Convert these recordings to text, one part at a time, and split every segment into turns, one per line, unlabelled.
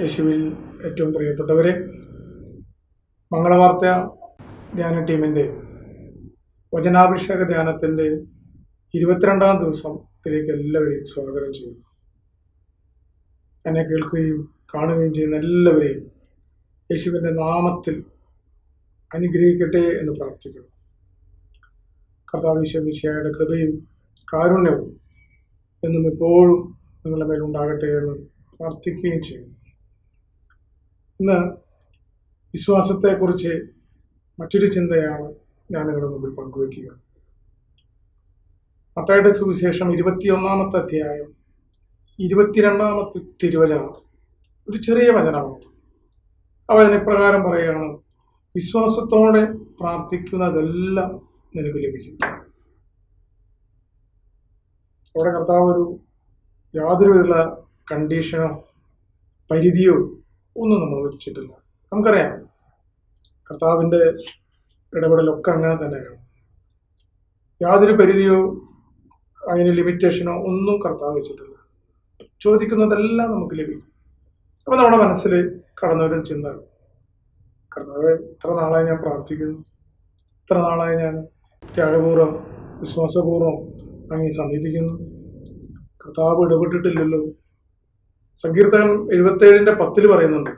യേശുവിൽ ഏറ്റവും പ്രിയപ്പെട്ടവരെ മംഗളവാർത്ത ധ്യാന ടീമിന്റെ വചനാഭിഷേക ധ്യാനത്തിന്റെ ഇരുപത്തിരണ്ടാം ദിവസത്തിലേക്ക് എല്ലാവരെയും സ്വാഗതം ചെയ്യുന്നു. എന്നെ കേൾക്കുകയും കാണുകയും ചെയ്യുന്ന എല്ലാവരെയും യേശുവിന്റെ നാമത്തിൽ അനുഗ്രഹിക്കട്ടെ എന്ന് പ്രാർത്ഥിക്കുന്നു. കർത്താവ് ഈശ്വമിശിയായുടെ കൃപയും കാരുണ്യവും എന്നും ഇപ്പോഴും നിങ്ങളുടെ മേലുണ്ടാകട്ടെ എന്ന് പ്രാർത്ഥിക്കുകയും ചെയ്യുന്നു. ഇന്ന് വിശ്വാസത്തെക്കുറിച്ച് മറ്റൊരു ചിന്തയാണ് ഞാൻ നിങ്ങളുടെ മുമ്പിൽ പങ്കുവയ്ക്കുക. മത്തയുടെ സുവിശേഷം ഇരുപത്തിയൊന്നാമത്തെ അധ്യായം ഇരുപത്തിരണ്ടാമത്തെ തിരുവചനം. ഒരു ചെറിയ വചനമാണ്. അവ അതിനിപ്രകാരം പറയുകയാണ് വിശ്വാസത്തോടെ പ്രാർത്ഥിക്കുന്നതെല്ലാം നിനക്ക് ലഭിക്കും. അവിടെ കർത്താവ് ഒരു യാതൊരുവിധ കണ്ടീഷനോ പരിധിയോ ഒന്നും നമ്മൾ വെച്ചിട്ടില്ല നമുക്കറിയാം. കർത്താവിന്റെ ഇടപെടലൊക്കെ അങ്ങനെ തന്നെയാണ്. യാതൊരു പരിധിയോ അതിന് ലിമിറ്റേഷനോ ഒന്നും കർത്താവ് വെച്ചിട്ടില്ല. ചോദിക്കുന്നതെല്ലാം നമുക്ക് ലഭിക്കും. അപ്പോൾ നമ്മുടെ മനസ്സിൽ കടന്നൊരു ചിന്ത. കർത്താവ് ഇത്ര നാളായി ഞാൻ പ്രാർത്ഥിക്കുന്നു. ഇത്ര നാളായി ഞാൻ ത്യാഗപൂർവം വിശ്വാസപൂർവം അങ്ങേ സമീപിക്കുന്നു. കർത്താവ് ഇടപെട്ടിട്ടില്ലല്ലോ. സങ്കീർത്തനം എഴുപത്തേഴിന്റെ പത്തിൽ പറയുന്നുണ്ട്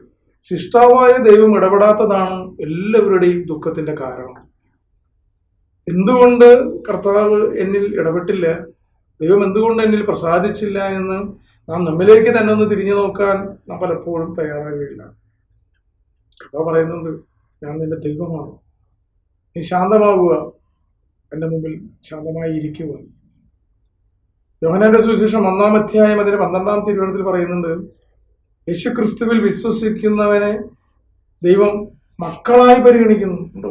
ശിഷ്ടാവായ ദൈവം ഇടപെടാത്തതാണ് എല്ലാവരുടെയും ദുഃഖത്തിന്റെ കാരണം. എന്തുകൊണ്ട് കർത്താവ് എന്നിൽ ഇടപെട്ടില്ല? ദൈവം എന്തുകൊണ്ട് എന്നിൽ പ്രസാദിച്ചില്ല എന്ന് നാം നമ്മിലേക്ക് തന്നെ ഒന്ന് തിരിഞ്ഞു നോക്കാൻ നാം പലപ്പോഴും തയ്യാറാകുകയില്ല കർത്താവ് പറയുന്നുണ്ട് ഞാൻ നിന്റെ ദൈവമാണ്. നീ ശാന്തമാകുക എന്റെ മുമ്പിൽ ശാന്തമായി ഇരിക്കുക യോഹനാന്റെ സുവിശേഷം ഒന്നാം അധ്യായം അതിന്റെ പന്ത്രണ്ടാം തിരുവനന്തപുരത്തിൽ പറയുന്നുണ്ട് യേശു ക്രിസ്തുവിൽ വിശ്വസിക്കുന്നവനെ ദൈവം മക്കളായി പരിഗണിക്കുന്നു. ഉണ്ടോ?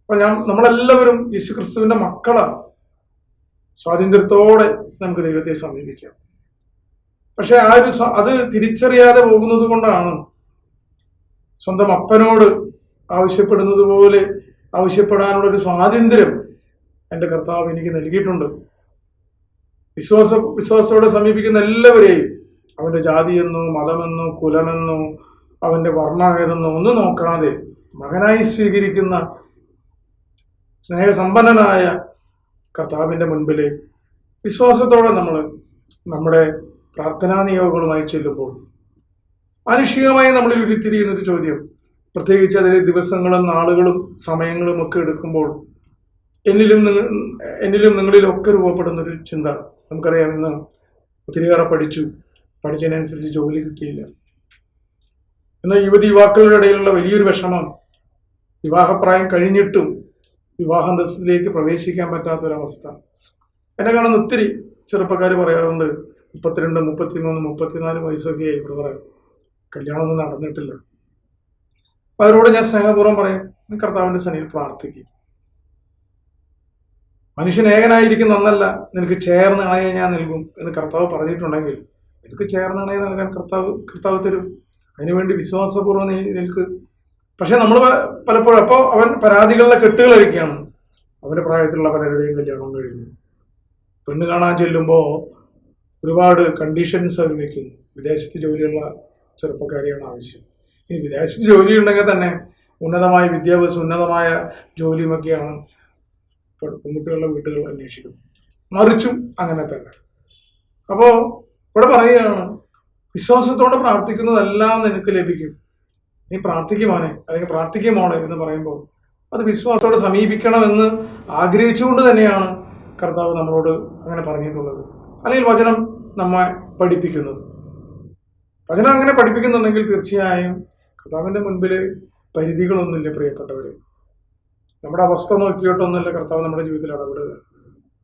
അപ്പൊ ഞാൻ നമ്മളെല്ലാവരും യേശു ക്രിസ്തുവിന്റെ മക്കളാണ്. സ്വാതന്ത്ര്യത്തോടെ നമുക്ക് ദൈവത്തെ സമീപിക്കാം. പക്ഷെ ആ ഒരു അത് തിരിച്ചറിയാതെ പോകുന്നത് കൊണ്ടാണ് സ്വന്തം അപ്പനോട് ആവശ്യപ്പെടുന്നത് പോലെ ആവശ്യപ്പെടാനുള്ള ഒരു സ്വാതന്ത്ര്യം എന്റെ കർത്താവ് എനിക്ക് നൽകിയിട്ടുണ്ട്. വിശ്വാസ വിശ്വാസത്തോടെ സമീപിക്കുന്ന എല്ലാവരെയും അവന്റെ ജാതിയെന്നോ മതമെന്നോ കുലമെന്നോ അവന്റെ വർണഭേദമെന്നോ ഒന്നും നോക്കാതെ മകനായി സ്വീകരിക്കുന്ന സ്നേഹസമ്പന്നനായ കർത്താവിന്റെ മുൻപിൽ വിശ്വാസത്തോടെ നമ്മൾ നമ്മുടെ പ്രാർത്ഥനാ നിയോഗങ്ങളുമായി ചെല്ലുമ്പോൾ മാനുഷികമായി നമ്മളിൽ ഉരുത്തിരിയുന്നൊരു ചോദ്യം. പ്രത്യേകിച്ച് അതിൽ ദിവസങ്ങളും നാളുകളും സമയങ്ങളും ഒക്കെ എടുക്കുമ്പോൾ എന്നിലും നിങ്ങൾ എന്നിലും നിങ്ങളിലൊക്കെ രൂപപ്പെടുന്ന ഒരു ചിന്ത നമുക്കറിയാം. ഇന്ന് ഒത്തിരിയേറെ പഠിച്ചു. പഠിച്ചതിനനുസരിച്ച് ജോലി കിട്ടിയില്ല. എന്നാൽ യുവതി യുവാക്കളുടെ ഇടയിലുള്ള വലിയൊരു വിഷമം വിവാഹപ്രായം കഴിഞ്ഞിട്ടും വിവാഹാന്തസ്സിലേക്ക് പ്രവേശിക്കാൻ പറ്റാത്തൊരവസ്ഥ. എന്നെ കാണുന്ന ഒത്തിരി ചെറുപ്പക്കാർ പറയാറുണ്ട് മുപ്പത്തിരണ്ട് മുപ്പത്തിമൂന്ന് മുപ്പത്തിനാല് വയസ്സൊക്കെയായി പറയാം കല്യാണമൊന്നും നടന്നിട്ടില്ല. അവരോട് ഞാൻ സ്നേഹപൂർവം പറയും കർത്താവിന്റെ സന്നിധിയിൽ പ്രാർത്ഥിക്കും. മനുഷ്യൻ ഏകനായിരിക്കുന്ന ഒന്നല്ല. നിനക്ക് ചേർന്ന് ഇണയെ ഞാൻ നൽകും എന്ന് കർത്താവ് പറഞ്ഞിട്ടുണ്ടെങ്കിൽ നിനക്ക് ചേർന്ന് ഇണയെ നൽകാൻ കർത്താവ് കർത്താവ് തരും. അതിനുവേണ്ടി വിശ്വാസപൂർവം നീ നിൽക്ക്. പക്ഷെ നമ്മൾ പലപ്പോഴും അപ്പോൾ അവൻ പരാതികളുടെ കെട്ടുകളൊക്കെയാണ് അവന്റെ പ്രായത്തിലുള്ള പലരുടെയും കല്യാണം കഴിഞ്ഞു. പെണ്ണ് കാണാൻ ചെല്ലുമ്പോൾ ഒരുപാട് കണ്ടീഷൻസ് അവർ വയ്ക്കുന്നു വിദേശത്ത് ജോലിയുള്ള ചെറുപ്പക്കാരെയാണ് ആവശ്യം. ഇനി വിദേശത്ത് ജോലി ഉണ്ടെങ്കിൽ തന്നെ ഉന്നതമായ വിദ്യാഭ്യാസം ഉന്നതമായ ജോലിയുമൊക്കെയാണ് പെൺകുട്ടികളുടെ വീട്ടുകൾ അന്വേഷിക്കും. മറിച്ചും അങ്ങനെ തന്നെ. അപ്പോൾ ഇവിടെ പറയുകയാണ് വിശ്വാസത്തോടെ പ്രാർത്ഥിക്കുന്നതെല്ലാം നിനക്ക് ലഭിക്കും. നീ പ്രാർത്ഥിക്കുമോനെ അല്ലെങ്കിൽ പ്രാർത്ഥിക്കുമോളെ എന്ന് പറയുമ്പോൾ അത് വിശ്വാസത്തോടെ സമീപിക്കണമെന്ന് ആഗ്രഹിച്ചുകൊണ്ട് തന്നെയാണ് കർത്താവ് നമ്മളോട് അങ്ങനെ പറഞ്ഞിട്ടുള്ളത്. അല്ലെങ്കിൽ വചനം നമ്മെ പഠിപ്പിക്കുന്നത്. വചനം അങ്ങനെ പഠിപ്പിക്കുന്നുണ്ടെങ്കിൽ തീർച്ചയായും കർത്താവിന്റെ മുൻപിൽ പരിധികളൊന്നുമില്ല പ്രിയപ്പെട്ടവരെ. നമ്മുടെ അവസ്ഥ നോക്കിയിട്ടൊന്നുമല്ല കർത്താവ് നമ്മുടെ ജീവിതത്തിൽ ഇടപെടുക.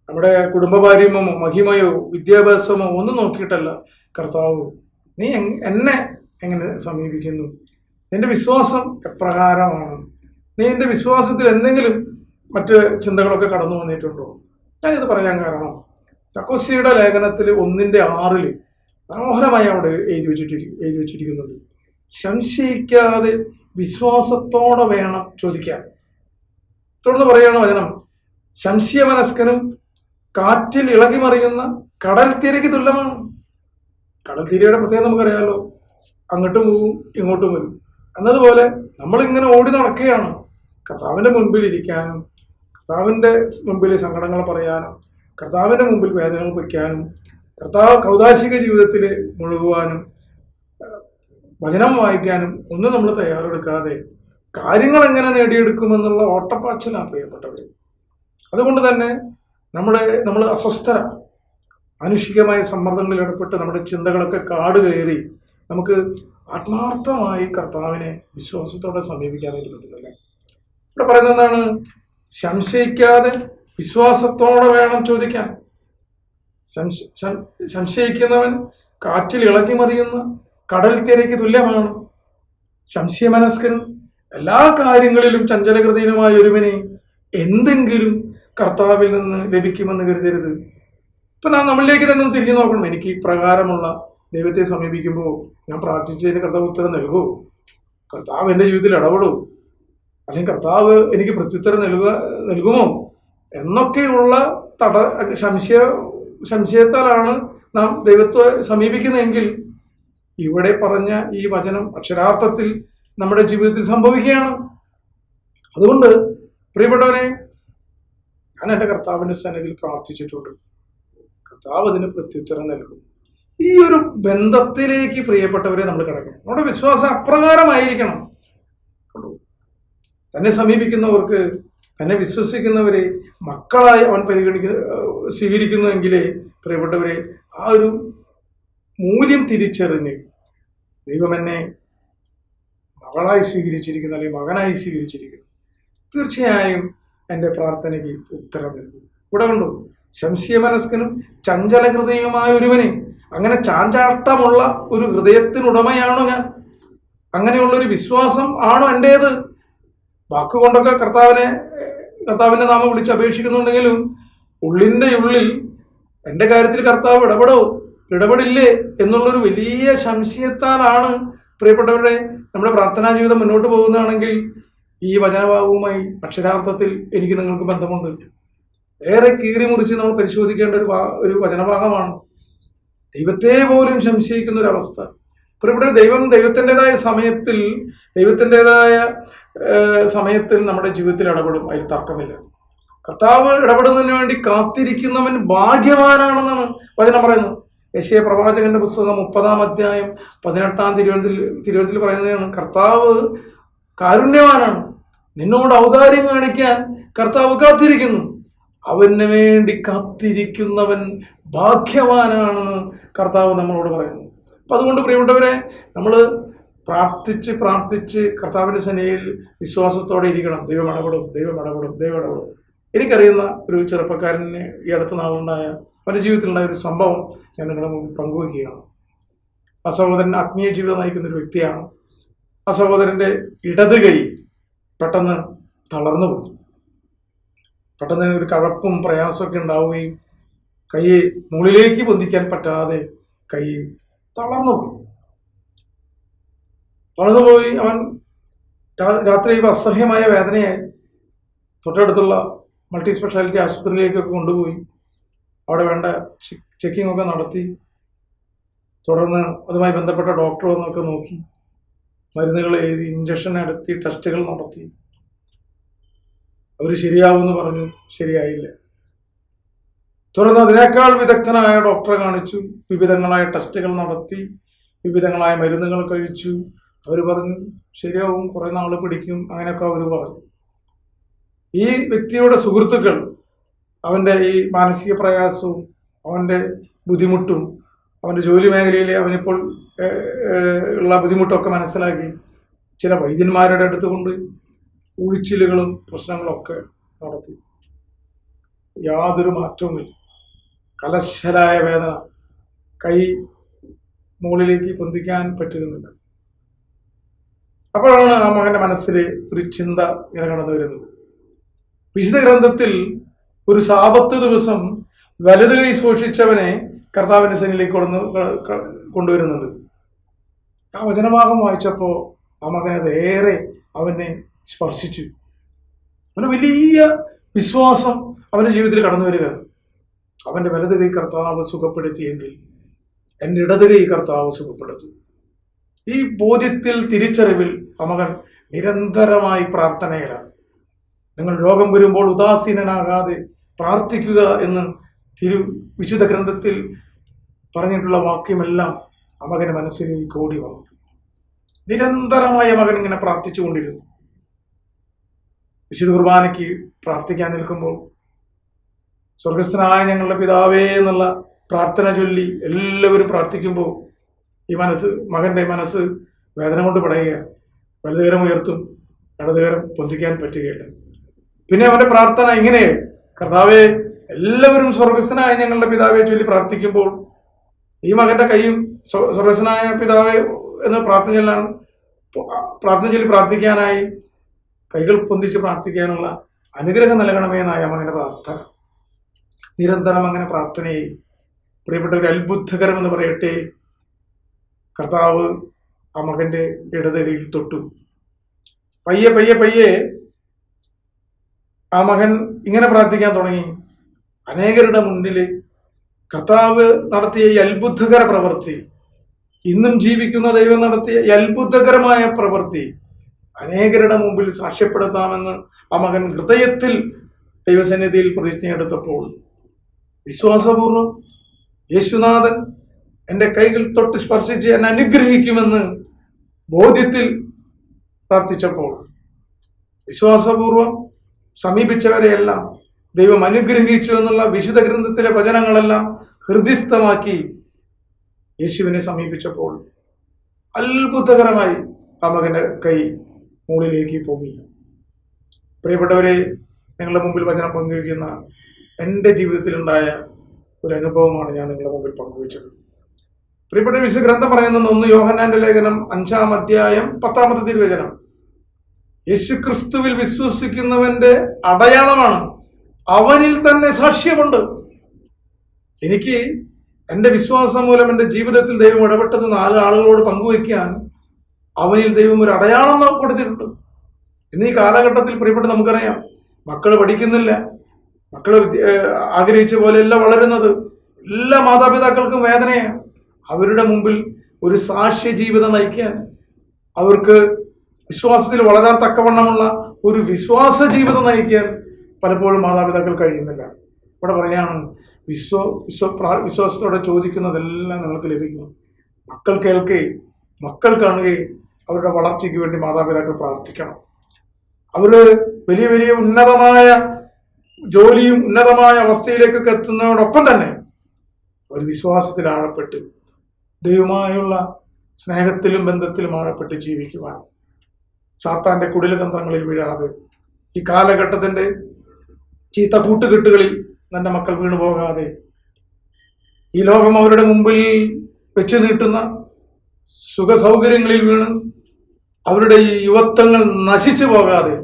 നമ്മുടെ കുടുംബഭാര്യമോ മഹിമയോ വിദ്യാഭ്യാസമോ ഒന്നും നോക്കിയിട്ടല്ല കർത്താവ് നീ എന്നെ എങ്ങനെ സമീപിക്കുന്നു? നിന്റെ വിശ്വാസം എപ്രകാരമാണ്? നീ എന്റെ വിശ്വാസത്തിൽ എന്തെങ്കിലും മറ്റ് ചിന്തകളൊക്കെ കടന്നു വന്നിട്ടുണ്ടോ? ഞാനിത് പറയാൻ കാരണം ചക്കോസിയുടെ ലേഖനത്തിൽ ഒന്നിന്റെ ആറിൽ മനോഹരമായി അവിടെ എഴുതി വെച്ചിട്ട് എഴുതി വെച്ചിരിക്കുന്നുണ്ട്. സംശയിക്കാതെ വിശ്വാസത്തോടെ വേണം ചോദിക്കാൻ. തുടർന്ന് പറയുകയാണ് വചനം. സംശയമനസ്കനും കാറ്റിൽ ഇളകി മറിയുന്ന കടൽ തീരയ്ക്ക് തുല്യമാണ്. കടൽ തീരയുടെ പ്രത്യേകത നമുക്കറിയാമല്ലോ അങ്ങോട്ടും പോവും ഇങ്ങോട്ടും വരും. എന്നതുപോലെ നമ്മളിങ്ങനെ ഓടി നടക്കുകയാണ്. കർത്താവിന്റെ മുൻപിൽ ഇരിക്കാനും കർത്താവിന്റെ മുൻപിൽ സങ്കടങ്ങൾ പറയാനും കർത്താവിന്റെ മുമ്പിൽ വേദനകൾ വയ്ക്കാനും കർത്താവ് കൗതാശിക ജീവിതത്തിൽ മുഴുകുവാനും വചനം വായിക്കാനും ഒന്നും നമ്മൾ തയ്യാറെടുക്കാതെ കാര്യങ്ങൾ എങ്ങനെ നേടിയെടുക്കുമെന്നുള്ള ഓട്ടപ്പാച്ചിലാണ് പ്രിയപ്പെട്ടവർ അതുകൊണ്ട് തന്നെ നമ്മുടെ നമ്മൾ അസ്വസ്ഥരാണ് മാനുഷികമായ സമ്മർദ്ദങ്ങളിൽ ഇടപെട്ട് നമ്മുടെ ചിന്തകളൊക്കെ കാട് കയറി നമുക്ക് ആത്മാർത്ഥമായി കർത്താവിനെ വിശ്വാസത്തോടെ സമീപിക്കാനായിട്ട് പറ്റുന്നില്ല. ഇവിടെ പറയുന്നത് എന്താണ്? സംശയിക്കാതെ വിശ്വാസത്തോടെ വേണം ചോദിക്കാൻ. സംശയിക്കുന്നവൻ കാറ്റിൽ ഇളകി മറിയുന്ന കടൽ തിരയ്ക്ക് തുല്യമാണ്. സംശയമനസ്കനും എല്ലാ കാര്യങ്ങളിലും ചഞ്ചലകൃതീനുമായ ഒരുവനെ എന്തെങ്കിലും കർത്താവിൽ നിന്ന് ലഭിക്കുമെന്ന് കരുതരുത്. ഇപ്പൊ നാം നമ്മളിലേക്ക് തന്നെ ഒന്ന് തിരിഞ്ഞു നോക്കണം. എനിക്ക് ഇപ്രകാരമുള്ള ദൈവത്തെ സമീപിക്കുമ്പോൾ ഞാൻ പ്രാർത്ഥിച്ചതിന് കർത്താവ് ഉത്തരം നൽകുമോ കർത്താവ് എന്റെ ജീവിതത്തിൽ ഇടപെടൂ. അല്ലെങ്കിൽ കർത്താവ് എനിക്ക് പ്രത്യുത്തരം നൽകുക നൽകുമോ? എന്നൊക്കെയുള്ള തട സംശയ സംശയത്താലാണ് നാം ദൈവത്തെ സമീപിക്കുന്നതെങ്കിൽ ഇവിടെ പറഞ്ഞ ഈ വചനം അക്ഷരാർത്ഥത്തിൽ നമ്മുടെ ജീവിതത്തിൽ സംഭവിക്കുകയാണ്. അതുകൊണ്ട് പ്രിയപ്പെട്ടവനെ ഞാൻ എന്റെ കർത്താവിന്റെ സന്നിധിയിൽ പ്രാർത്ഥിച്ചിട്ടുണ്ട്. കർത്താവ് അതിന് പ്രത്യുത്തരം നൽകും. ഈ ഒരു ബന്ധത്തിലേക്ക് പ്രിയപ്പെട്ടവരെ നമ്മൾ കിടക്കണം. നമ്മുടെ വിശ്വാസം അപ്രകാരമായിരിക്കണം? തന്നെ സമീപിക്കുന്നവർക്ക് തന്നെ വിശ്വസിക്കുന്നവരെ മക്കളായി അവൻ പരിഗണിക്കുന്ന സ്വീകരിക്കുന്നുവെങ്കിലേ പ്രിയപ്പെട്ടവരെ ആ ഒരു മൂല്യം തിരിച്ചറിഞ്ഞ് ദൈവം എന്നെ മകളായി സ്വീകരിച്ചിരിക്കുന്നു അല്ലെങ്കിൽ മകനായി സ്വീകരിച്ചിരിക്കുന്നു. തീർച്ചയായും എന്റെ പ്രാർത്ഥനയ്ക്ക് ഉത്തരം നൽകും. ഇവിടെ കണ്ടു? ചഞ്ചല ഹൃദയമായ ഒരുവനെ. അങ്ങനെ ചാഞ്ചാട്ടമുള്ള ഒരു ഹൃദയത്തിനുടമയാണോ ഞാൻ? അങ്ങനെയുള്ള ഒരു വിശ്വാസം ആണോ എന്റേത്? വാക്കുകൊണ്ടൊക്കെ കർത്താവിനെ കർത്താവിന്റെ നാമം വിളിച്ച് അപേക്ഷിക്കുന്നുണ്ടെങ്കിലും ഉള്ളിന്റെ ഉള്ളിൽ എന്റെ കാര്യത്തിൽ കർത്താവ് ഇടപെടോ ഇടപെടില്ലേ എന്നുള്ളൊരു വലിയ സംശയത്താലാണ് പ്രിയപ്പെട്ടവരുടെ നമ്മുടെ പ്രാർത്ഥനാ ജീവിതം മുന്നോട്ട് പോകുന്നതാണെങ്കിൽ ഈ വചനഭാഗവുമായി അക്ഷരാർത്ഥത്തിൽ എനിക്ക് നിങ്ങൾക്ക് ബന്ധമുണ്ട്. ഏറെ കീറി മുറിച്ച് നമ്മൾ പരിശോധിക്കേണ്ട ഒരു ഒരു വചനഭാഗമാണ്. ദൈവത്തെ പോലും സംശയിക്കുന്ന ഒരു അവസ്ഥ. പ്രിയപ്പെട്ട ദൈവം ദൈവത്തിന്റെതായ സമയത്തിൽ ദൈവത്തിന്റെതായ സമയത്തിൽ നമ്മുടെ ജീവിതത്തിൽ ഇടപെടും. അതിൽ തർക്കമില്ല. കർത്താവ് ഇടപെടുന്നതിന് വേണ്ടി കാത്തിരിക്കുന്നവൻ ഭാഗ്യവാനാണെന്നാണ് വചനം പറയുന്നത്. യശയ പ്രവാചകന്റെ പുസ്തകം മുപ്പതാം അധ്യായം പതിനെട്ടാം തിരുവനന്തപുരം തിരുവനന്തപുരത്തിൽ പറയുന്നതാണ് കർത്താവ് കാരുണ്യവാനാണ്. നിന്നോട് ഔദാര്യം കാണിക്കാൻ കർത്താവ് കാത്തിരിക്കുന്നു. അവന് വേണ്ടി കാത്തിരിക്കുന്നവൻ ഭാഗ്യവാനാണെന്ന് കർത്താവ് നമ്മളോട് പറയുന്നു. അപ്പം അതുകൊണ്ട് പ്രിയപ്പെട്ടവരെ നമ്മൾ പ്രാർത്ഥിച്ച് പ്രാർത്ഥിച്ച് കർത്താവിന്റെ സനയിൽ വിശ്വാസത്തോടെ ഇരിക്കണം. ദൈവം ഇടപെടും ദൈവം ഇടപെടും ദൈവം ഇടപെടും. എനിക്കറിയുന്ന ഒരു ചെറുപ്പക്കാരന് ഈ അടുത്ത നാളുണ്ടായ അവന്റെ ജീവിതത്തിലുണ്ടായ ഒരു സംഭവം ഞാൻ നിങ്ങളുടെ മുമ്പിൽ പങ്കുവയ്ക്കുകയാണ്. ആ സഹോദരൻ ആത്മീയ ജീവിതം നയിക്കുന്ന ഒരു വ്യക്തിയാണ്. ആ സഹോദരന്റെ ഇടത് കൈ പെട്ടെന്ന് തളർന്നു പോയി. പെട്ടെന്ന് ഒരു കഴപ്പും പ്രയാസമൊക്കെ ഉണ്ടാവുകയും കൈ മുകളിലേക്ക് പൊന്തിക്കാൻ പറ്റാതെ കൈ തളർന്നു പോയി. തളർന്നു പോയി. അവൻ രാത്രി അസഹ്യമായ വേദനയായി തൊട്ടടുത്തുള്ള മൾട്ടി സ്പെഷ്യാലിറ്റി ആശുപത്രിയിലേക്കൊക്കെ കൊണ്ടുപോയി. അവിടെ വേണ്ട ചെക്കിംഗ് ഒക്കെ നടത്തി. തുടർന്ന് അതുമായി ബന്ധപ്പെട്ട ഡോക്ടർ വന്നൊക്കെ നോക്കി. മരുന്നുകൾ എഴുതി ഇഞ്ചക്ഷൻ എടുത്തി ടെസ്റ്റുകൾ നടത്തി. അവർ ശരിയാവുമെന്ന് പറഞ്ഞു. ശരിയായില്ല. തുടർന്ന് അതിനേക്കാൾ വിദഗ്ധനായ ഡോക്ടറെ കാണിച്ചു. വിവിധങ്ങളായ ടെസ്റ്റുകൾ നടത്തി. വിവിധങ്ങളായ മരുന്നുകൾ കഴിച്ചു. അവർ പറഞ്ഞു ശരിയാവും കുറേ നാൾ പിടിക്കും. അങ്ങനെയൊക്കെ അവർ പറഞ്ഞു. ഈ വ്യക്തിയുടെ സുഹൃത്തുക്കൾ അവന്റെ ഈ മാനസിക പ്രയാസവും അവന്റെ ബുദ്ധിമുട്ടും അവന്റെ ജോലി മേഖലയിൽ അവനിപ്പോൾ ഉള്ള ബുദ്ധിമുട്ടൊക്കെ മനസ്സിലാക്കി ചില വൈദ്യന്മാരുടെ അടുത്ത് കൊണ്ട് ഉഴിച്ചിലുകളും പ്രശ്നങ്ങളൊക്കെ നടത്തി. യാതൊരു മാറ്റവുമില്ല. കലശലായ വേദന കൈ മുകളിലേക്ക് പൊന്തിക്കാൻ പറ്റുന്നില്ല. അപ്പോഴാണ് ആ മകന്റെ മനസ്സിൽ ഒരു ചിന്ത ഇങ്ങനെ വരുന്നത്. വിശുദ്ധ ഗ്രന്ഥത്തിൽ ഒരു സാപത്ത് ദിവസം വലത് കൈ സൂക്ഷിച്ചവനെ കർത്താവിന്റെ സന്നിലേക്ക് കൊണ്ടു കൊണ്ടുവരുന്നുണ്ട്. ആ വചനഭാഗം വായിച്ചപ്പോൾ ആ മകനെ ഏറെ അവനെ സ്പർശിച്ചു. അവന് വലിയ വിശ്വാസം അവന്റെ ജീവിതത്തിൽ കടന്നു വരിക. അവന്റെ വലത് കൈ കർത്താവ് സുഖപ്പെടുത്തിയെങ്കിൽ എന്റെ ഇടത് കൈ കർത്താവ് സുഖപ്പെടുത്തും. ഈ ബോധ്യത്തിൽ തിരിച്ചറിവിൽ ആ മകൻ നിരന്തരമായി പ്രാർത്ഥനയിലാണ്. നിങ്ങൾ രോഗം വരുമ്പോൾ ഉദാസീനനാകാതെ പ്രാർത്ഥിക്കുക എന്ന് തിരു വിശുദ്ധ ഗ്രന്ഥത്തിൽ പറഞ്ഞിട്ടുള്ള വാക്യമെല്ലാം ആ മകന്റെ മനസ്സിലേക്ക് ഓടി വന്നു. നിരന്തരമായ മകൻ ഇങ്ങനെ പ്രാർത്ഥിച്ചുകൊണ്ടിരുന്നു വിശുദ്ധ കുർബാനയ്ക്ക് പ്രാർത്ഥിക്കാൻ നിൽക്കുമ്പോൾ സ്വർഗസ്ഥനായ ഞങ്ങളുടെ പിതാവേ എന്നുള്ള പ്രാർത്ഥന ചൊല്ലി എല്ലാവരും പ്രാർത്ഥിക്കുമ്പോൾ ഈ മനസ്സ് മകന്റെ മനസ്സ് വേദന കൊണ്ട് പടയുക വലതുകരം ഉയർത്തും ഇടതുകരം പൊന്തിക്കാൻ പറ്റുകയില്ല. പിന്നെ അവന്റെ പ്രാർത്ഥന ഇങ്ങനെ കർത്താവെ എല്ലാവരും സ്വർഗസ്സനായ ഞങ്ങളുടെ പിതാവെ ചൊല്ലി പ്രാർത്ഥിക്കുമ്പോൾ ഈ മകന്റെ കൈയും സ്വർഗസ്സനായ പിതാവെ എന്ന് പ്രാർത്ഥന ചെല്ലാൻ പ്രാർത്ഥന ചൊല്ലി പ്രാർത്ഥിക്കാനായി കൈകൾ പൊന്തിച്ച് പ്രാർത്ഥിക്കാനുള്ള അനുഗ്രഹം നൽകണമേ എന്നായ മകന്റെ പ്രാർത്ഥന. നിരന്തരം അങ്ങനെ പ്രാർത്ഥനയെ പ്രിയപ്പെട്ട ഒരു അത്ഭുതകരം എന്ന് പറയട്ടെ. കർത്താവ് ആ മകന്റെ ഇടത് തൊട്ടു. പയ്യെ പയ്യെ പയ്യെ ആ മകൻ ഇങ്ങനെ പ്രാർത്ഥിക്കാൻ തുടങ്ങി. അനേകരുടെ മുന്നിൽ കർത്താവ് നടത്തിയ ഈ അത്ഭുതകര പ്രവൃത്തി ഇന്നും ജീവിക്കുന്ന ദൈവം നടത്തിയ ഈ അത്ഭുതകരമായ പ്രവൃത്തി അനേകരുടെ മുമ്പിൽ സാക്ഷ്യപ്പെടുത്താമെന്ന് ആ മകൻ ഹൃദയത്തിൽ ദൈവസന്നിധിയിൽ പ്രതിജ്ഞയെടുത്തപ്പോൾ വിശ്വാസപൂർവം യേശുനാഥൻ എന്റെ കൈകൾ തൊട്ട് സ്പർശിച്ച് എന്നെ അനുഗ്രഹിക്കുമെന്ന് ബോധ്യത്തിൽ പ്രാർത്ഥിച്ചപ്പോൾ വിശ്വാസപൂർവം സമീപിച്ചവരെയെല്ലാം ദൈവം അനുഗ്രഹിച്ചു എന്നുള്ള വിശുദ്ധ ഗ്രന്ഥത്തിലെ വചനങ്ങളെല്ലാം ഹൃദിസ്ഥമാക്കി യേശുവിനെ സമീപിച്ചപ്പോൾ അത്ഭുതകരമായി ആ മകന്റെ കൈ മുകളിലേക്ക് പോയി പ്രിയപ്പെട്ടവരെ നിങ്ങളുടെ മുമ്പിൽ വചനം പങ്കുവയ്ക്കുന്ന എന്റെ ജീവിതത്തിലുണ്ടായ ഒരു അനുഭവമാണ് ഞാൻ നിങ്ങളുടെ മുമ്പിൽ പങ്കുവച്ചത്. പ്രിയപ്പെട്ട വിശുദ്ധ ഗ്രന്ഥം പറയുന്നത് ഒന്ന് യോഹന്നാന്റെ ലേഖനം അഞ്ചാം അധ്യായം പത്താമത്തെ തിരുവചനം. യേശു ക്രിസ്തുവിൽ വിശ്വസിക്കുന്നവന്റെ അടയാളമാണ് അവനിൽ തന്നെ സാക്ഷ്യമുണ്ട്. എനിക്ക് എന്റെ വിശ്വാസം മൂലം എന്റെ ജീവിതത്തിൽ ദൈവം ഇടപെട്ടത് നാല് ആളുകളോട് പങ്കുവയ്ക്കാൻ അവനിൽ ദൈവം ഒരു അടയാളം കൊടുത്തിട്ടുണ്ട്. ഇന്ന് ഈ കാലഘട്ടത്തിൽ പ്രിയപ്പെട്ട് നമുക്കറിയാം മക്കൾ പഠിക്കുന്നില്ല. മക്കൾ ആഗ്രഹിച്ച പോലെയല്ല വളരുന്നത്. എല്ലാ മാതാപിതാക്കൾക്കും വേദനയാണ്. അവരുടെ മുമ്പിൽ ഒരു സാക്ഷ്യ ജീവിതം നയിക്കാൻ അവർക്ക് വിശ്വാസത്തിൽ വളരാൻ തക്കവണ്ണമുള്ള ഒരു വിശ്വാസ ജീവിതം നയിക്കാൻ പലപ്പോഴും മാതാപിതാക്കൾ കഴിയുന്നില്ല. ഇവിടെ പറയാണ് വിശ്വ വിശ്വ വിശ്വാസത്തോടെ ചോദിക്കുന്നതെല്ലാം നിങ്ങൾക്ക് ലഭിക്കും. മക്കൾ കേൾക്കുകയും മക്കൾ കാണുകയും അവരുടെ വളർച്ചയ്ക്ക് വേണ്ടി മാതാപിതാക്കൾ പ്രാർത്ഥിക്കണം. അവർ വലിയ വലിയ ഉന്നതമായ ജോലിയും ഉന്നതമായ അവസ്ഥയിലേക്കൊക്കെ എത്തുന്നതോടൊപ്പം തന്നെ അവർ വിശ്വാസത്തിൽ ആഴപ്പെട്ട് ദൈവമായുള്ള സ്നേഹത്തിലും ബന്ധത്തിലും ആഴപ്പെട്ട് ജീവിക്കുവാൻ സാത്താന്റെ കുടിലതന്ത്രങ്ങളിൽ വീഴാതെ. ഈ കാലഘട്ടത്തിന്റെ ചീത്ത കൂട്ടുകെട്ടുകളിൽ തന്റെ മക്കൾ വീണു പോകാതെ. ഈ ലോകം അവരുടെ മുമ്പിൽ വെച്ച് നീട്ടുന്ന സുഖ സൗകര്യങ്ങളിൽ വീണ് അവരുടെ ഈ യുവത്വങ്ങൾ നശിച്ചു പോകാതെ.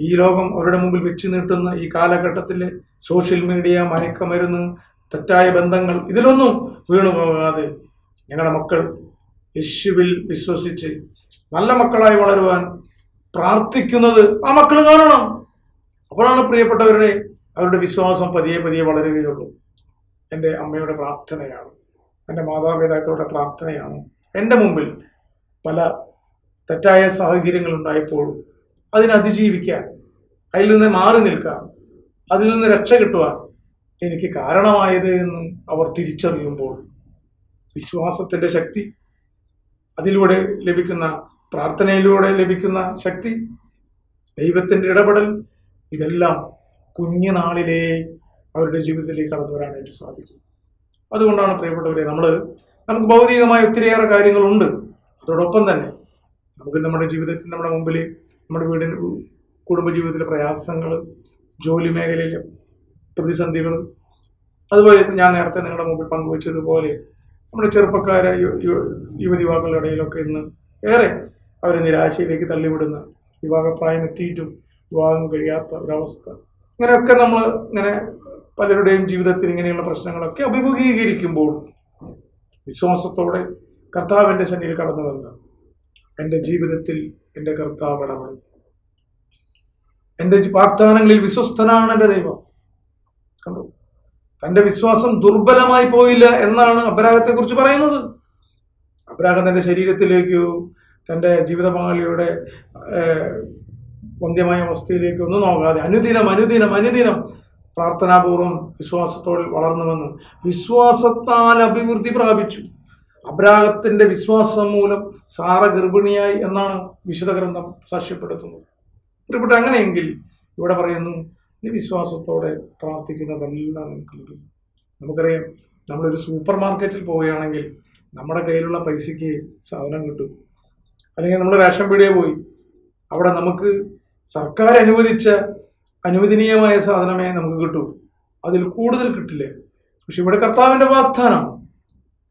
ഈ ലോകം അവരുടെ മുമ്പിൽ വെച്ച് നീട്ടുന്ന ഈ കാലഘട്ടത്തിലെ സോഷ്യൽ മീഡിയ മയക്കമരുന്ന് തെറ്റായ ബന്ധങ്ങൾ ഇതിലൊന്നും വീണു പോകാതെ. ഞങ്ങളുടെ മക്കൾ യേശുവിൽ വിശ്വസിച്ച് നല്ല മക്കളായി വളരുവാൻ പ്രാർത്ഥിക്കുന്നത് ആ മക്കൾ കാണണം. അപ്പോഴാണ് പ്രിയപ്പെട്ടവരുടെ അവരുടെ വിശ്വാസം പതിയെ പതിയെ വളരുകയുള്ളൂ. എന്റെ അമ്മയുടെ പ്രാർത്ഥനയാണ്. എന്റെ മാതാപിതാക്കളുടെ പ്രാർത്ഥനയാണ്. എന്റെ മുമ്പിൽ പല തെറ്റായ സാഹചര്യങ്ങൾ ഉണ്ടായപ്പോഴും അതിനെ അതിൽ നിന്ന് മാറി നിൽക്കാൻ അതിൽ നിന്ന് രക്ഷ കിട്ടുവാൻ എനിക്ക് കാരണമായത് എന്ന് അവർ തിരിച്ചറിയുമ്പോൾ വിശ്വാസത്തിന്റെ ശക്തി അതിലൂടെ ലഭിക്കുന്ന പ്രാർത്ഥനയിലൂടെ ലഭിക്കുന്ന ശക്തി ദൈവത്തിന്റെ ഇടപെടൽ ഇതെല്ലാം കുഞ്ഞുനാളിലേ അവരുടെ ജീവിതത്തിലേക്ക് കടന്നു വരാനായിട്ട് സാധിക്കും. അതുകൊണ്ടാണ് പ്രിയപ്പെട്ടവരെ നമ്മൾ നമുക്ക് ഭൗതികമായ ഒത്തിരിയേറെ കാര്യങ്ങളുണ്ട്. അതോടൊപ്പം തന്നെ നമുക്ക് നമ്മുടെ ജീവിതത്തിൽ നമ്മുടെ മുമ്പിൽ നമ്മുടെ വീടിന് കുടുംബജീവിതത്തിലെ പ്രയാസങ്ങൾ ജോലി മേഖലയിലെ പ്രതിസന്ധികൾ അതുപോലെ ഞാൻ നേരത്തെ നിങ്ങളുടെ മുമ്പിൽ പങ്കുവച്ചതുപോലെ നമ്മുടെ ചെറുപ്പക്കാര യുവതി യുവാക്കളുടെ ഇടയിലൊക്കെ ഇന്ന് ഏറെ അവർ നിരാശയിലേക്ക് തള്ളിവിടുന്ന വിവാഹപ്രായം എത്തിയിട്ടും വിവാഹം കഴിയാത്ത ഒരവസ്ഥ. ഇങ്ങനെയൊക്കെ നമ്മൾ ഇങ്ങനെ പലരുടെയും ജീവിതത്തിൽ ഇങ്ങനെയുള്ള പ്രശ്നങ്ങളൊക്കെ അഭിമുഖീകരിക്കുമ്പോൾ വിശ്വാസത്തോടെ കർത്താവിന്റെ ശനിയിൽ കടന്നു വന്ന് എന്റെ ജീവിതത്തിൽ എന്റെ കർത്താവ് ഇടപെടും. എന്റെ വാഗ്ദാനങ്ങളിൽ വിശ്വസ്തനാണ് എന്റെ ദൈവം. കണ്ടു? തന്റെ വിശ്വാസം ദുർബലമായി പോയില്ല എന്നാണ് അബ്രാഹത്തെ കുറിച്ച് പറയുന്നത്. അബ്രാഹം തന്റെ ശരീരത്തിലേക്കോ തന്റെ ജീവിത പങ്കാളിയുടെ വന്ധ്യമായ അവസ്ഥയിലേക്കോ ഒന്നും നോക്കാതെ അനുദിനം അനുദിനം അനുദിനം പ്രാർത്ഥനാപൂർവം വിശ്വാസത്തോടെ വളർന്നു വന്ന് വിശ്വാസത്താൽ അഭിവൃദ്ധി പ്രാപിച്ചു. അബ്രാഹത്തിന്റെ വിശ്വാസം മൂലം സാറ ഗർഭിണിയായി എന്നാണ് വിശുദ്ധ ഗ്രന്ഥം സാക്ഷ്യപ്പെടുത്തുന്നത്. അങ്ങനെയെങ്കിൽ ഇവിടെ പറയുന്നു നീ വിശ്വാസത്തോടെ പ്രാർത്ഥിക്കുന്നതെല്ലാം നമുക്ക് ലഭിക്കും. നമുക്കറിയാം നമ്മളൊരു സൂപ്പർ മാർക്കറ്റിൽ പോവുകയാണെങ്കിൽ നമ്മുടെ കയ്യിലുള്ള പൈസയ്ക്ക് സാധനം കിട്ടും. അല്ലെങ്കിൽ നമ്മൾ റേഷൻ പീടിയെ പോയി അവിടെ നമുക്ക് സർക്കാർ അനുവദിച്ച അനുവദനീയമായ സാധനമേ നമുക്ക് കിട്ടൂ. അതിൽ കൂടുതൽ കിട്ടില്ല. പക്ഷെ ഇവിടെ കർത്താവിന്റെ വാഗ്ദാനം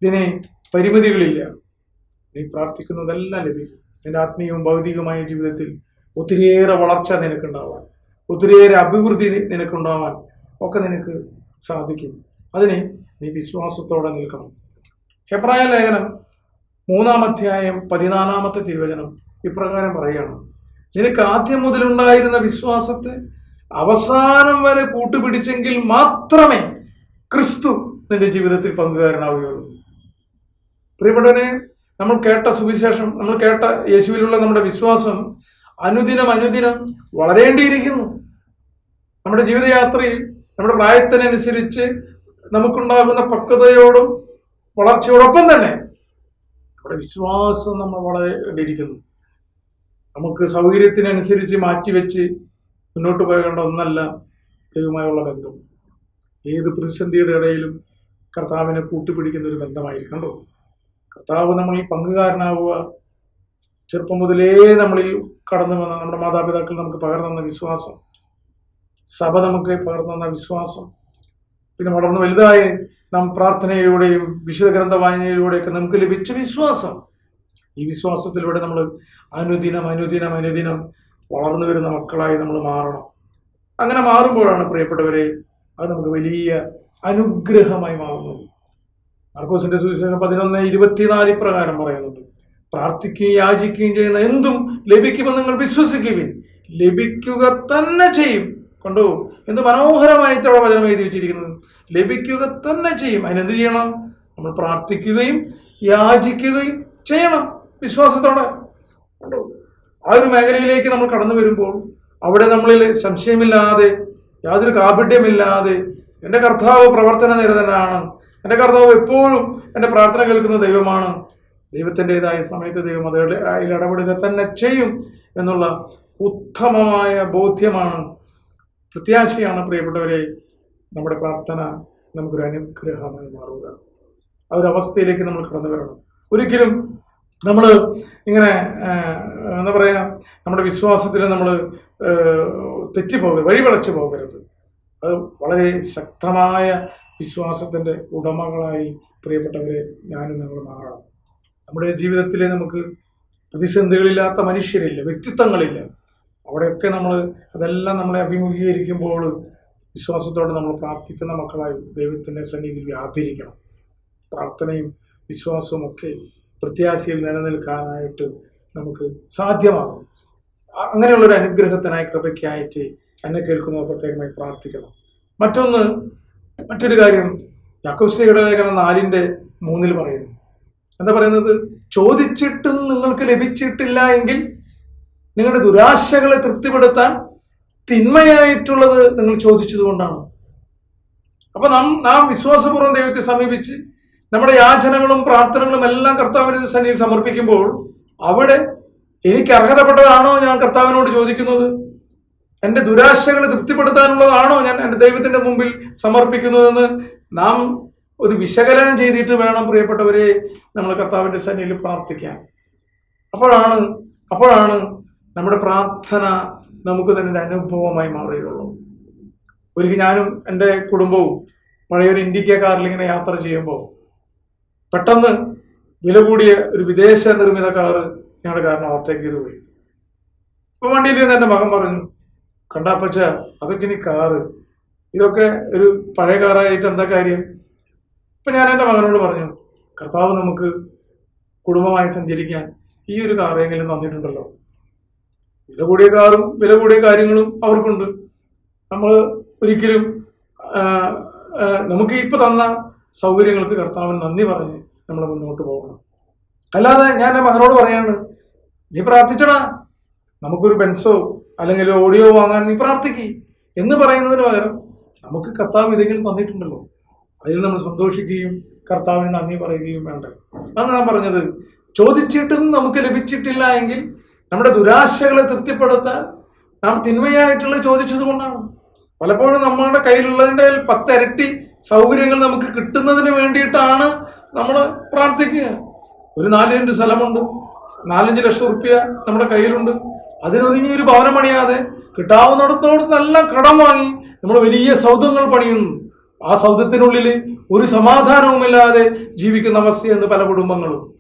ഇതിന് പരിമിതികളില്ല. നീ പ്രാർത്ഥിക്കുന്നതെല്ലാം ലഭിക്കും. നിന്റെ ആത്മീയവും ഭൗതികവുമായ ജീവിതത്തിൽ ഒത്തിരിയേറെ വളർച്ച നിനക്കുണ്ടാവാൻ ഒത്തിരിയേറെ അഭിവൃദ്ധി നിനക്കുണ്ടാവാൻ ഒക്കെ നിനക്ക് സാധിക്കും. അതിന് നീ വിശ്വാസത്തോടെ നിൽക്കണം. ഹെബ്രായ ലേഖനം മൂന്നാം അധ്യായം പതിനാലാമത്തെ തിരുവചനം ഇപ്രകാരം പറയുകയാണ്. നിനക്ക് ആദ്യം മുതലുണ്ടായിരുന്ന വിശ്വാസത്തെ അവസാനം വരെ കൂട്ടുപിടിച്ചെങ്കിൽ മാത്രമേ ക്രിസ്തു നിന്റെ ജീവിതത്തിൽ പങ്കുകാരനാവുകയുള്ളൂ. പ്രിയപ്പെട്ടവനെ നമ്മൾ കേട്ട സുവിശേഷം നമ്മൾ കേട്ട യേശുവിലുള്ള നമ്മുടെ വിശ്വാസം അനുദിനം അനുദിനം വളരേണ്ടിയിരിക്കുന്നു. നമ്മുടെ ജീവിതയാത്രയിൽ നമ്മുടെ പ്രായത്തിനനുസരിച്ച് നമുക്കുണ്ടാകുന്ന പക്വതയോടും വളർച്ചയോടൊപ്പം തന്നെ നമ്മുടെ വിശ്വാസം നമ്മൾ വളരേണ്ടിയിരിക്കുന്നു നമുക്ക് സൗകര്യത്തിനനുസരിച്ച് മാറ്റിവെച്ച് മുന്നോട്ട് പോകേണ്ട ഒന്നല്ല ദൈവമായുള്ള ബന്ധം. ഏത് പ്രതിസന്ധിയുടെ ഇടയിലും കർത്താവിനെ കൂട്ടിപ്പിടിക്കുന്ന ഒരു ബന്ധമായിരിക്കണ്ടോ കർത്താവ് നമ്മളിൽ പങ്കുകാരനാവുക ചെറുപ്പം മുതലേ നമ്മളിൽ കടന്നു വന്ന നമ്മുടെ മാതാപിതാക്കൾ നമുക്ക് പകർന്നു വിശ്വാസം സഭ നമുക്ക് പകർന്നു തന്ന വിശ്വാസം. പിന്നെ വളർന്ന് വലുതായി നാം പ്രാർത്ഥനയിലൂടെയും വിശുദ്ധ ഗ്രന്ഥ വായനയിലൂടെയൊക്കെ നമുക്ക് ലഭിച്ച വിശ്വാസം. ഈ വിശ്വാസത്തിലൂടെ നമ്മൾ അനുദിനം അനുദിനം അനുദിനം വളർന്നു വരുന്ന മക്കളായി നമ്മൾ മാറണം. അങ്ങനെ മാറുമ്പോഴാണ് പ്രിയപ്പെട്ടവരെ അത് നമുക്ക് വലിയ അനുഗ്രഹമായി മാറുന്നത്. മാർക്കോസിന്റെ സുവിശേഷം പതിനൊന്ന് ഇരുപത്തിനാല് പ്രകാരം പറയുന്നുണ്ട്. പ്രാർത്ഥിക്കുകയും യാചിക്കുകയും ചെയ്യുന്ന എന്തും ലഭിക്കുമെന്ന് നിങ്ങൾ വിശ്വസിക്കുകയും ലഭിക്കുക തന്നെ ചെയ്യും. കണ്ടു എന്ത് മനോഹരമായിട്ട് അവിടെ വചനം എഴുതി വെച്ചിരിക്കുന്നത്. ലഭിക്കുക തന്നെ ചെയ്യും. അതിനെന്ത് ചെയ്യണം? നമ്മൾ പ്രാർത്ഥിക്കുകയും യാചിക്കുകയും ചെയ്യണം. വിശ്വാസത്തോടെ. ആ ഒരു മേഖലയിലേക്ക് നമ്മൾ കടന്നു വരുമ്പോൾ അവിടെ നമ്മളിൽ സംശയമില്ലാതെ യാതൊരു കാപട്യമില്ലാതെ എന്റെ കർത്താവ് പ്രവർത്തന നിരതനാണ്. എന്റെ കർത്താവ് എപ്പോഴും എന്റെ പ്രാർത്ഥന കേൾക്കുന്ന ദൈവമാണ്. ദൈവത്തിന്റെതായ സമയത്ത് ദൈവം അത് അതിൽ ഇടപെടുക തന്നെ ചെയ്യും എന്നുള്ള ഉത്തമമായ ബോധ്യമാണ് പ്രത്യാശയാണ് പ്രിയപ്പെട്ടവരെ നമ്മുടെ പ്രാർത്ഥന നമുക്കൊരു അനുഗ്രഹമായി മാറുക. ആ ഒരു അവസ്ഥയിലേക്ക് നമ്മൾ കടന്നു വരണം. ഒരിക്കലും നമ്മൾ ഇങ്ങനെ എന്താ പറയുക നമ്മുടെ വിശ്വാസത്തിൽ നമ്മൾ തെറ്റിപ്പോകരുത് വഴിവളച്ചു പോകരുത്. അത് വളരെ ശക്തമായ വിശ്വാസത്തിന്റെ ഉടമകളായി പ്രിയപ്പെട്ടവരെ ഞാനും നിങ്ങൾ മാറണം. നമ്മുടെ ജീവിതത്തിൽ നമുക്ക് പ്രതിസന്ധികളില്ലാത്ത മനുഷ്യരില്ല വ്യക്തിത്വങ്ങളില്ല. അവിടെയൊക്കെ നമ്മൾ അതെല്ലാം നമ്മളെ അഭിമുഖീകരിക്കുമ്പോൾ വിശ്വാസത്തോടെ നമ്മൾ പ്രാർത്ഥിക്കുന്ന മക്കളായി ദൈവത്തിന്റെ സന്നിധി വ്യാപരിക്കണം. പ്രാർത്ഥനയും വിശ്വാസവും ഒക്കെ പ്രത്യാശയിൽ നിലനിൽക്കാനായിട്ട് നമുക്ക് സാധ്യമാകും. അങ്ങനെയുള്ളൊരു അനുഗ്രഹത്തിനായി കൃപയ്ക്കായിട്ട് എന്നെ കേൾക്കുന്നവർ പ്രത്യേകമായി പ്രാർത്ഥിക്കണം. മറ്റൊന്ന് മറ്റൊരു കാര്യം യാക്കോസ്ലിയുടെ ലേഖനം നാലിന്റെ മൂന്നിൽ പറയുന്നു. എന്താ പറയുന്നത്? ചോദിച്ചിട്ടും നിങ്ങൾക്ക് ലഭിച്ചിട്ടില്ല എങ്കിൽ നിങ്ങളുടെ ദുരാശകളെ തൃപ്തിപ്പെടുത്താൻ തിന്മയായിട്ടുള്ളത് നിങ്ങൾ ചോദിച്ചതുകൊണ്ടാണ് അപ്പൊ നാം നാം വിശ്വാസപൂർവം ദൈവത്തെ സമീപിച്ച് നമ്മുടെ യാചനകളും പ്രാർത്ഥനകളും എല്ലാം കർത്താവിന് സന്നിധിയിൽ സമർപ്പിക്കുമ്പോൾ അവിടെ എനിക്ക് അർഹതപ്പെട്ടതാണോ ഞാൻ കർത്താവിനോട് ചോദിക്കുന്നത്? എന്റെ ദുരാശകളെ തൃപ്തിപ്പെടുത്താനുള്ളതാണോ ഞാൻ എന്റെ ദൈവത്തിന്റെ മുമ്പിൽ സമർപ്പിക്കുന്നതെന്ന് നാം ഒരു വിശകലനം ചെയ്തിട്ട് വേണം പ്രിയപ്പെട്ടവരെ നമ്മൾ കർത്താവിന്റെ സന്നിധിയിൽ പ്രാർത്ഥിക്കാൻ. അപ്പോഴാണ് അപ്പോഴാണ് നമ്മുടെ പ്രാർത്ഥന നമുക്ക് തന്നെ ഒരു അനുഭവമായി മാറുകയുള്ളൂ ഒരിക്കൽ ഞാനും എന്റെ കുടുംബവും പഴയൊരു ഇന്ത്യക്ക കാറിൽ ഇങ്ങനെ യാത്ര ചെയ്യുമ്പോൾ പെട്ടെന്ന് വില കൂടിയ ഒരു വിദേശ നിർമ്മിത കാറ് ഞങ്ങളുടെ കാരണം ഓവർടേക്ക് ചെയ്ത് പോയി. ഇപ്പൊ വണ്ടിയിൽ നിന്ന് എന്റെ മകൻ പറഞ്ഞു കണ്ടാപ്പച്ച അതൊക്കെ ഇനി കാറ്. ഇതൊക്കെ ഒരു പഴയ കാറായിട്ട് എന്താ കാര്യം? ഇപ്പൊ ഞാൻ എന്റെ മകനോട് പറഞ്ഞു കർത്താവ് നമുക്ക് കുടുംബമായി സഞ്ചരിക്കാൻ ഈ ഒരു കാറെങ്കിലും തന്നിട്ടുണ്ടല്ലോ. വില കൂടിയ കാറും വില കൂടിയ കാര്യങ്ങളും അവർക്കുണ്ട്. നമ്മൾ ഒരിക്കലും നമുക്ക് ഇപ്പൊ തന്ന സൗകര്യങ്ങൾക്ക് കർത്താവിന് നന്ദി പറഞ്ഞ് നമ്മൾ മുന്നോട്ട് പോകണം. അല്ലാതെ ഞാൻ എന്റെ മകനോട് പറയാണ് നീ പ്രാർത്ഥിച്ചടാ നമുക്കൊരു ബെൻസോ അല്ലെങ്കിൽ ഓഡിയോ വാങ്ങാൻ നീ പ്രാർത്ഥിക്കി. എന്ന് പറയുന്നതിന് പകരം നമുക്ക് കർത്താവ് ഇതെങ്കിലും തന്നിട്ടുണ്ടല്ലോ. അതിൽ നമ്മൾ സന്തോഷിക്കുകയും കർത്താവിന് നന്ദി പറയുകയും വേണ്ട. അതാണ് ഞാൻ പറഞ്ഞത്. ചോദിച്ചിട്ടും നമുക്ക് ലഭിച്ചിട്ടില്ല എങ്കിൽ നമ്മുടെ ദുരാശകളെ തൃപ്തിപ്പെടുത്താൻ നാം തിന്മയായിട്ടുള്ള ചോദിച്ചത് കൊണ്ടാണ്. പലപ്പോഴും നമ്മുടെ കയ്യിലുള്ളതിന്റെ പത്തരട്ടി സൗകര്യങ്ങൾ നമുക്ക് കിട്ടുന്നതിന് വേണ്ടിയിട്ടാണ് നമ്മൾ പ്രാർത്ഥിക്കുക. ഒരു നാലഞ്ച് സ്ഥലമുണ്ട്. നാലഞ്ച് ലക്ഷം റുപ്യ നമ്മുടെ കയ്യിലുണ്ട്. അതിനൊതുങ്ങി ഒരു ഭവനം പണിയാതെ കിട്ടാവുന്നിടത്തോടത്തെല്ലാം കടം വാങ്ങി നമ്മൾ വലിയ സൗധങ്ങൾ പണിയുന്നു. ആ സൗധത്തിനുള്ളിൽ ഒരു സമാധാനവുമില്ലാതെ ജീവിക്കുന്ന അവസ്ഥയെന്ന് പല കുടുംബങ്ങളും.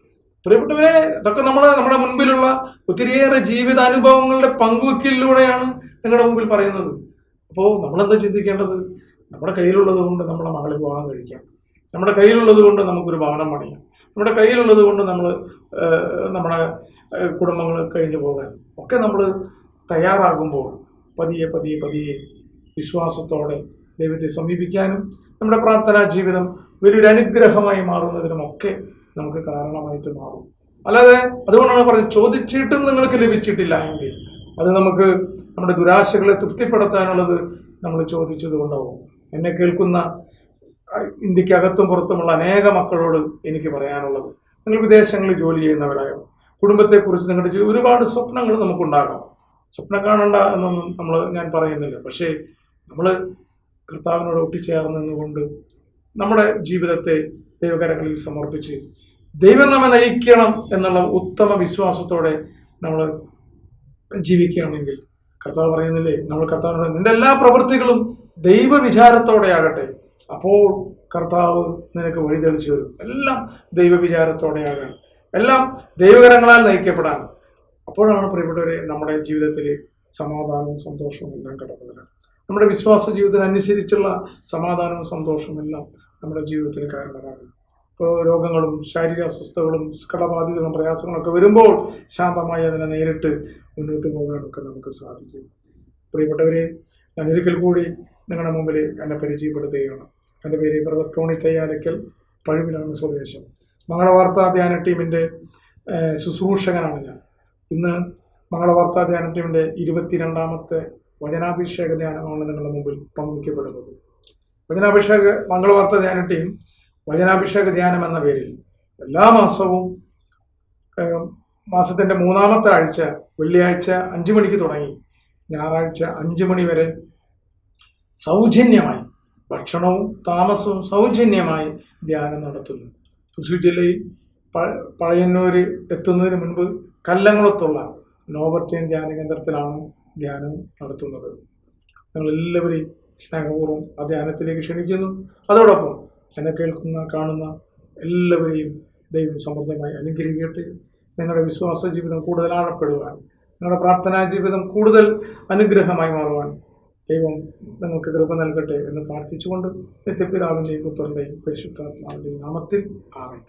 പ്രിയപ്പെട്ടവരെ ഇതൊക്കെ നമ്മൾ നമ്മുടെ മുൻപിലുള്ള ഒത്തിരിയേറെ ജീവിതാനുഭവങ്ങളുടെ പങ്കുവെക്കലിലൂടെയാണ് നിങ്ങളുടെ മുമ്പിൽ പറയുന്നത്. അപ്പോൾ നമ്മളെന്താ ചിന്തിക്കേണ്ടത്? നമ്മുടെ കയ്യിലുള്ളത് കൊണ്ട് നമ്മളെ മകളെ വിവാഹം കഴിക്കാം. നമ്മുടെ കയ്യിലുള്ളത് കൊണ്ട് നമുക്കൊരു ഭവനം പണിയാം. നമ്മുടെ കയ്യിലുള്ളത് കൊണ്ട് നമ്മൾ നമ്മുടെ കുടുംബങ്ങൾ കഴിഞ്ഞു പോകാൻ ഒക്കെ നമ്മൾ തയ്യാറാകുമ്പോൾ പതിയെ പതിയെ പതിയെ വിശ്വാസത്തോടെ ദൈവത്തെ സമീപിക്കാനും നമ്മുടെ പ്രാർത്ഥനാ ജീവിതം വലിയൊരു അനുഗ്രഹമായി മാറുന്നതിനുമൊക്കെ നമുക്ക് കാരണമായിട്ട് മാറും. അല്ലാതെ അതുകൊണ്ടാണ് പറഞ്ഞത് ചോദിച്ചിട്ടും നിങ്ങൾക്ക് ലഭിച്ചിട്ടില്ല എങ്കിൽ അത് നമുക്ക് നമ്മുടെ ദുരാശകളെ തൃപ്തിപ്പെടുത്താനുള്ളത് നമ്മൾ ചോദിച്ചത് കൊണ്ടാവും. എന്നെ കേൾക്കുന്ന ഇന്ത്യക്കകത്തും പുറത്തുമുള്ള അനേക മക്കളോട് എനിക്ക് പറയാനുള്ളത് നിങ്ങൾ വിദേശങ്ങളിൽ ജോലി ചെയ്യുന്നവരായോ? കുടുംബത്തെക്കുറിച്ച് നിങ്ങളുടെ ഒരുപാട് സ്വപ്നങ്ങൾ നമുക്കുണ്ടാകാം. സ്വപ്നം കാണണ്ട എന്നൊന്നും നമ്മൾ ഞാൻ പറയുന്നില്ല. പക്ഷേ നമ്മൾ കർത്താവിനോട് ഒട്ടിച്ചേർന്ന് നിന്നുകൊണ്ട് നമ്മുടെ ജീവിതത്തെ ദൈവകരങ്ങളിൽ സമർപ്പിച്ച് ദൈവം നമ്മെ നയിക്കണം എന്നുള്ള ഉത്തമ വിശ്വാസത്തോടെ നമ്മൾ ജീവിക്കുകയാണെങ്കിൽ കർത്താവ് പറയുന്നില്ലേ? നമ്മൾ കർത്താവിനോട് നിന്റെ എല്ലാ പ്രവൃത്തികളും ദൈവവിചാരത്തോടെ ആകട്ടെ. അപ്പോൾ കർത്താവ് നിനക്ക് വഴി തെളിച്ചു വരും എല്ലാം ദൈവവിചാരത്തോടെ ആകാൻ. എല്ലാം ദൈവകരങ്ങളാൽ നയിക്കപ്പെടാൻ. അപ്പോഴാണ് പ്രിയപ്പെട്ടവരെ നമ്മുടെ ജീവിതത്തിൽ സമാധാനവും സന്തോഷവും എല്ലാം കടന്നു വരാൻ. നമ്മുടെ വിശ്വാസ ജീവിതത്തിനനുസരിച്ചുള്ള സമാധാനവും സന്തോഷവും എല്ലാം നമ്മുടെ ജീവിതത്തിൽ കാരണമാകും രോഗങ്ങളും ശാരീരിക അസ്വസ്ഥതകളും കടബാധിതകളും പ്രയാസങ്ങളൊക്കെ വരുമ്പോൾ ശാന്തമായി അതിനെ നേരിട്ട് മുന്നോട്ട് പോകാനൊക്കെ നമുക്ക് സാധിക്കും. പ്രിയപ്പെട്ടവരെ ഞാൻ ഒരിക്കൽ കൂടി നിങ്ങളുടെ മുമ്പിൽ എന്നെ പരിചയപ്പെടുത്തുകയാണ്. എന്റെ പേര് ബ്രദർ ടോണി തയ്യാലയ്ക്കൽ പഴുവിലാണ് സ്വദേശം. മംഗളവാർത്താ ധ്യാന ടീമിന്റെ ശുശ്രൂഷകനാണ് ഞാൻ. ഇന്ന് മംഗളവാർത്താ ധ്യാന ടീമിന്റെ ഇരുപത്തിരണ്ടാമത്തെ വചനാഭിഷേക ധ്യാനമാണ് നിങ്ങളുടെ മുമ്പിൽ പങ്കുവയ്ക്കപ്പെടുന്നത്. വചനാഭിഷേക മംഗളവാർത്താ ധ്യാന ടീം വചനാഭിഷേക ധ്യാനം എന്ന പേരിൽ എല്ലാ മാസവും മാസത്തിന്റെ മൂന്നാമത്തെ ആഴ്ച വെള്ളിയാഴ്ച അഞ്ച് മണിക്ക് തുടങ്ങി. ഞായറാഴ്ച അഞ്ച് മണി വരെ സൗജന്യമായി ഭക്ഷണവും താമസവും സൗജന്യമായി ധ്യാനം നടത്തുന്നു. തൃശ്ശൂർ ജില്ലയിൽ പഴയന്നൂര് എത്തുന്നതിന് മുൻപ് കല്ലംകുളത്തുള്ള നോബർട്ടീൻ ധ്യാന കേന്ദ്രത്തിലാണ് ധ്യാനം നടത്തുന്നത്. ഞങ്ങളെല്ലാവരെയും സ്നേഹപൂർവം ആ ധ്യാനത്തിലേക്ക് ക്ഷണിക്കുന്നു. അതോടൊപ്പം എന്നെ കേൾക്കുന്ന കാണുന്ന എല്ലാവരെയും ദൈവം സമൃദ്ധമായി അനുഗ്രഹിക്കട്ടെ. നിങ്ങളുടെ വിശ്വാസ ജീവിതം കൂടുതൽ ആഴപ്പെടുവാൻ നിങ്ങളുടെ പ്രാർത്ഥനാ ജീവിതം കൂടുതൽ അനുഗ്രഹമായി മാറുവാൻ ദൈവം നിങ്ങൾക്ക് കൃപ നൽകട്ടെ എന്ന് പ്രാർത്ഥിച്ചുകൊണ്ട് നിത്യപിതാവിന്റെയും പുത്രന്റെയും പരിശുദ്ധാത്മാവിന്റെയും നാമത്തിൽ ആമേൻ.